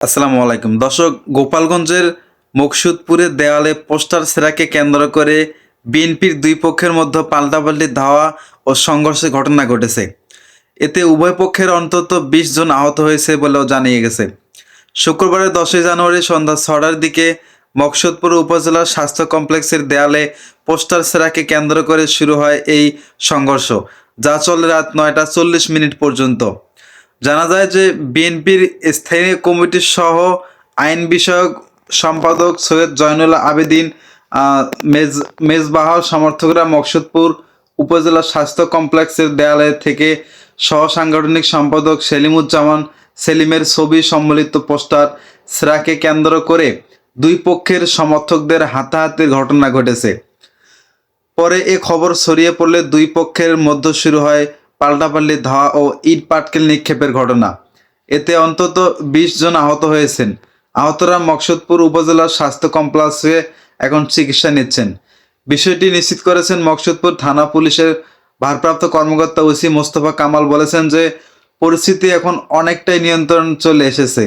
আসসালামু আলাইকুম। দর্শক, গোপালগঞ্জের মকসুদপুরের দেওয়ালে পোস্টার সেরাকে কেন্দ্র করে বিএনপির দুই পক্ষের মধ্যে পাল্টাপাল্টি ধাওয়া ও সংঘর্ষের ঘটনা ঘটেছে। এতে উভয় পক্ষের অন্তত বিশ জন আহত হয়েছে বলেও জানিয়ে গেছে। শুক্রবারের দশই জানুয়ারি সন্ধ্যা ছটার দিকে মকসুদপুর উপজেলার স্বাস্থ্য কমপ্লেক্সের দেয়ালে পোস্টার সেরাকে কেন্দ্র করে শুরু হয় এই সংঘর্ষ, যা চলে রাত নয়টা চল্লিশ মিনিট পর্যন্ত। জানা যায় যে বিএনপির স্থায়ী কমিটির সহ আইন বিষয়ক সম্পাদক সৈয়দ জয়নুল আবেদিন মেজ সমর্থকরা মকসুদপুর উপজেলা স্বাস্থ্য কমপ্লেক্সের দেয়ালে থেকে সহ সাংগঠনিক সম্পাদক সেলিমুজ্জামান সেলিমের ছবি সম্মিলিত পোস্টার সেরাকে কেন্দ্র করে দুই পক্ষের সমর্থকদের হাতাহাতির ঘটনা ঘটেছে। পরে এ খবর ছড়িয়ে পড়লে দুই পক্ষের মধ্যে শুরু হয় পাল্টাপাল্টি ধাওয়া ও ইট পাটকেল নিক্ষেপের ঘটনা। এতে অন্তত বিশ জন আহত হয়েছেন। আহতরা মকসুদপুর উপজেলার স্বাস্থ্য কমপ্লেক্সে এখন চিকিৎসা নিচ্ছেন। বিষয়টি নিশ্চিত করেছেন মকসুদপুর থানা পুলিশের ভারপ্রাপ্ত কর্মকর্তা ওসি মোস্তফা কামাল বলেছেন যে, পরিস্থিতি এখন অনেকটাই নিয়ন্ত্রণ চলে এসেছে।